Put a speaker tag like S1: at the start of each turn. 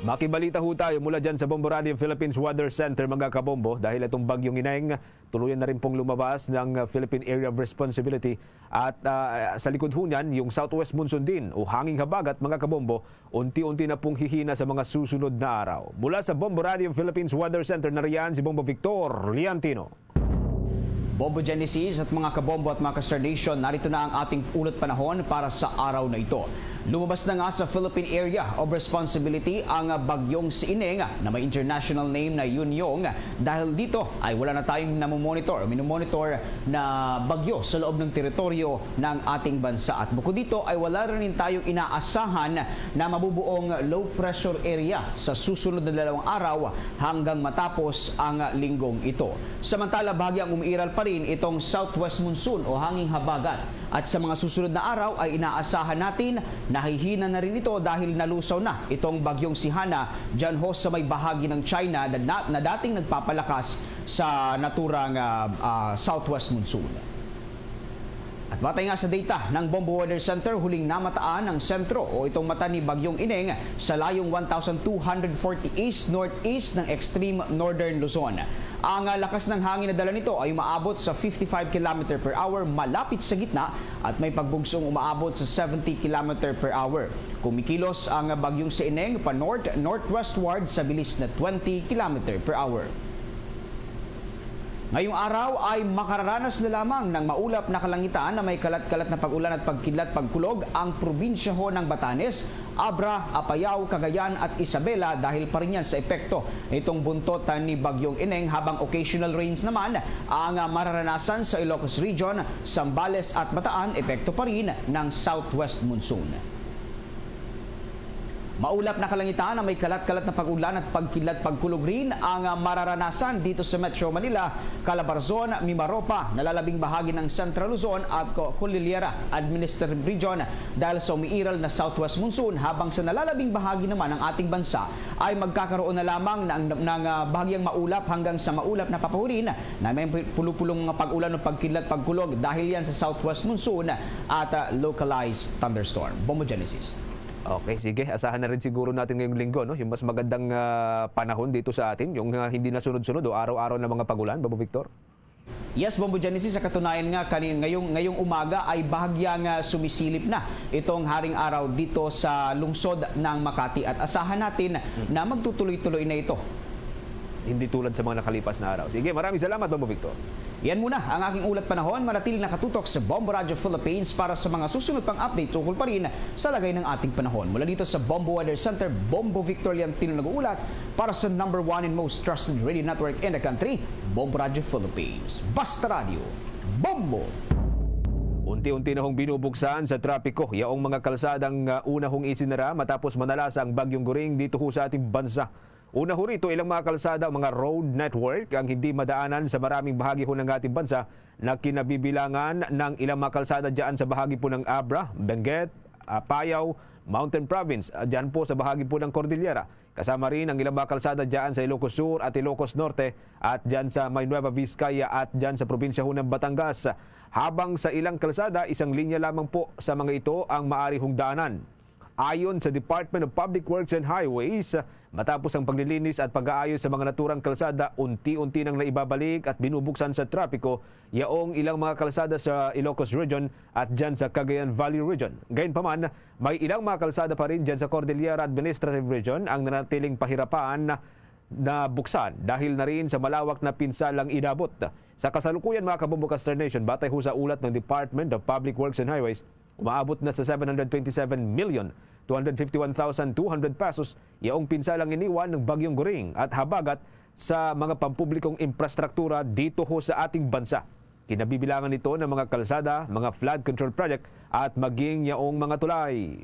S1: Makibalita ho tayo mula dyan sa Bombo Radio Philippines Weather Center mga kabombo dahil itong bagyong ineng tuluyan na rin pong lumabas ng Philippine Area of Responsibility at ah, sa likod ho niyan yung southwest monsoon din o hanging habagat mga kabombo unti-unti na pong hihina sa mga susunod na araw. Mula sa Bombo Radio Philippines Weather Center nariyan si Bombo Victor Liantino.
S2: Bobo Genesis at mga kabombo at mga ka-Star Nation, narito na ang ating ulot panahon para sa araw na ito. Lumabas na nga sa Philippine Area of Responsibility ang bagyong si Ineng na may international name na Yunyong dahil dito ay wala na tayong namomonitor, minomonitor na bagyo sa loob ng teritoryo ng ating bansa. At bukod dito ay wala rin tayong inaasahan na mabubuong low pressure area sa susunod na dalawang araw hanggang matapos ang linggong ito. Samantala, bahagyang umiiral pa rin itong southwest monsoon o hanging habagat. At sa mga susunod na araw ay inaasahan natin na hihina na rin ito dahil nalusaw na itong bagyong si Hana dyan ho sa may bahagi ng China na, na, dating nagpapalakas sa naturang ah, ah, southwest monsoon. At batay nga sa data ng Bombo Weather Center, huling namataan ang sentro o itong mata ni Bagyong Ineng sa layong 1,240 east-northeast ng extreme northern Luzon. Ang lakas ng hangin na dala nito ay umaabot sa 55 km per hour malapit sa gitna at may pagbugsong umaabot sa 70 km per hour. Kumikilos ang Bagyong si Ineng pa north northwestward sa bilis na 20 km per hour. Ngayong araw ay makararanas na lamang ng maulap na kalangitan na may kalat-kalat na pag-ulan at pagkidlat pagkulog ang probinsya ho ng Batanes, Abra, Apayao, Cagayan at Isabela dahil pa rin yan sa epekto itong buntot ni Bagyong Ineng habang occasional rains naman ang mararanasan sa Ilocos Region, Sambales at Bataan epekto pa rin ng southwest monsoon. Maulap na kalangitan na may kalat-kalat na pag-ulan at pagkilat pagkulog rin ang ah, mararanasan dito sa Metro Manila, Calabarzon, Mimaropa, nalalabing bahagi ng Central Luzon at Cordillera Administrative Region dahil sa umiiral na southwest monsoon habang sa nalalabing bahagi naman ng ating bansa ay magkakaroon na lamang ng, ng ah, bahagyang maulap hanggang sa maulap na papahurin na may pulupulong mga pag-ulan o pagkilat pagkulog dahil yan sa southwest monsoon at ah, localized thunderstorm. Bombo Genesis.
S1: Okay, sige. Asahan na rin siguro natin ngayong linggo, no? Yung mas magandang ah, panahon dito sa atin, yung ah, hindi na sunod-sunod o araw-araw na mga pagulan, Babo Victor.
S2: Yes, Bombo Genesis, sa katunayan nga kanin, ngayong, ngayong umaga ay bahagyang ah, sumisilip na itong haring araw dito sa lungsod ng Makati at asahan natin na magtutuloy-tuloy na ito.
S1: Hindi tulad sa mga nakalipas na araw. Sige, maraming salamat, Babo Victor.
S2: Yan muna ang aking ulat panahon. Manatiling nakatutok sa Bombo Radio Philippines para sa mga susunod pang update tungkol pa rin sa lagay ng ating panahon. Mula dito sa Bombo Weather Center, Bombo Victor Liantino nag-uulat para sa number one and most trusted radio network in the country, Bombo Radio Philippines. Basta Radio, Bombo!
S1: Unti-unti na hong binubuksan sa trapiko yaong mga kalsadang uh, una hong isinara matapos manalas ang bagyong guring dito ho sa ating bansa. Una ho rito ilang mga kalsada, mga road network ang hindi madaanan sa maraming bahagi ho ng ating bansa na kinabibilangan ng ilang mga kalsada dyan sa bahagi po ng Abra, Benguet, Apayao, Mountain Province, dyan po sa bahagi po ng Cordillera. Kasama rin ang ilang mga kalsada dyan sa Ilocos Sur at Ilocos Norte at dyan sa May Nueva Vizcaya at dyan sa probinsya ho ng Batangas. Habang sa ilang kalsada, isang linya lamang po sa mga ito ang maari hong daanan. Ayon sa Department of Public Works and Highways, matapos ang paglilinis at pag-aayos sa mga naturang kalsada, unti-unti nang naibabalik at binubuksan sa trapiko yaong ilang mga kalsada sa Ilocos Region at dyan sa Cagayan Valley Region. Gayunpaman, may ilang mga kalsada pa rin dyan sa Cordillera Administrative Region ang nanatiling pahirapan na buksan dahil na rin sa malawak na pinsalang inabot. Sa kasalukuyan mga kabumbukas Star Nation, batay ho sa ulat ng Department of Public Works and Highways, umaabot na sa 727 million 251,200 pesos yaong pinsalang iniwan ng Bagyong Guring at habagat sa mga pampublikong infrastruktura dito ho sa ating bansa. Kinabibilangan ito ng mga kalsada, mga flood control project at maging yaong mga tulay.